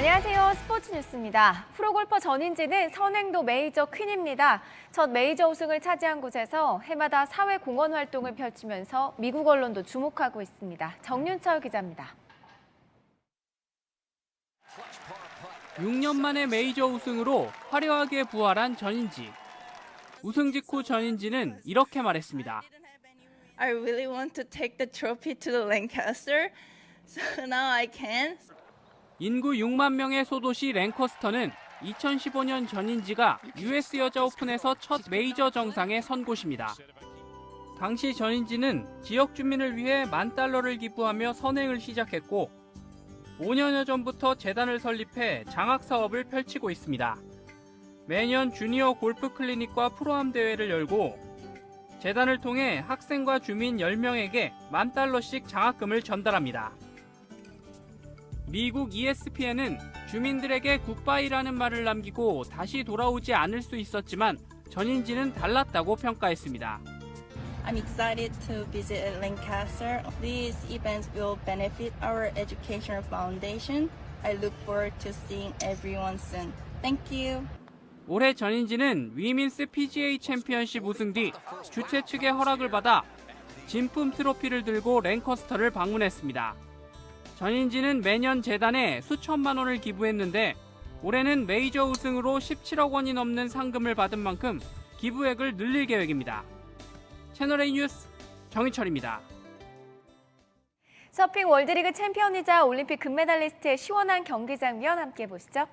안녕하세요. 스포츠 뉴스입니다. 프로골퍼 전인지는 선행도 메이저 퀸입니다. 첫 메이저 우승을 차지한 곳에서 해마다 사회 공헌 활동을 펼치면서 미국 언론도 주목하고 있습니다. 정윤철 기자입니다. 6년 만에 메이저 우승으로 화려하게 부활한 전인지. 우승 직후 전인지는 이렇게 말했습니다. I really want to take the trophy to the Lancaster, so now I can. 인구 6만 명의 소도시 랭커스터는 2015년 전인지가 US 여자 오픈에서 첫 메이저 정상에 선 곳입니다. 당시 전인지는 지역 주민을 위해 만 달러를 기부하며 선행을 시작했고 5년여 전부터 재단을 설립해 장학 사업을 펼치고 있습니다. 매년 주니어 골프 클리닉과 프로암 대회를 열고 재단을 통해 학생과 주민 10명에게 만 달러씩 장학금을 전달합니다. 미국 E ESPN은 주민들에게 굿바이라는 말을 남기고 다시 돌아오지 않을 수 있었지만 전인지는 달랐다고 평가했습니다. I'm excited to visit Lancaster. These events will benefit our educational foundation. I look forward to seeing everyone soon. Thank you. 올해 전인지는 위민스 PGA 챔피언십 우승 뒤 주최 측의 허락을 받아 진품 트로피를 들고 랭커스터를 방문했습니다. 전인지는 매년 재단에 수천만 원을 기부했는데 올해는 메이저 우승으로 17억 원이 넘는 상금을 받은 만큼 기부액을 늘릴 계획입니다. 채널A 뉴스 정희철입니다. 서핑 월드리그 챔피언이자 올림픽 금메달리스트의 시원한 경기 장면 함께 보시죠.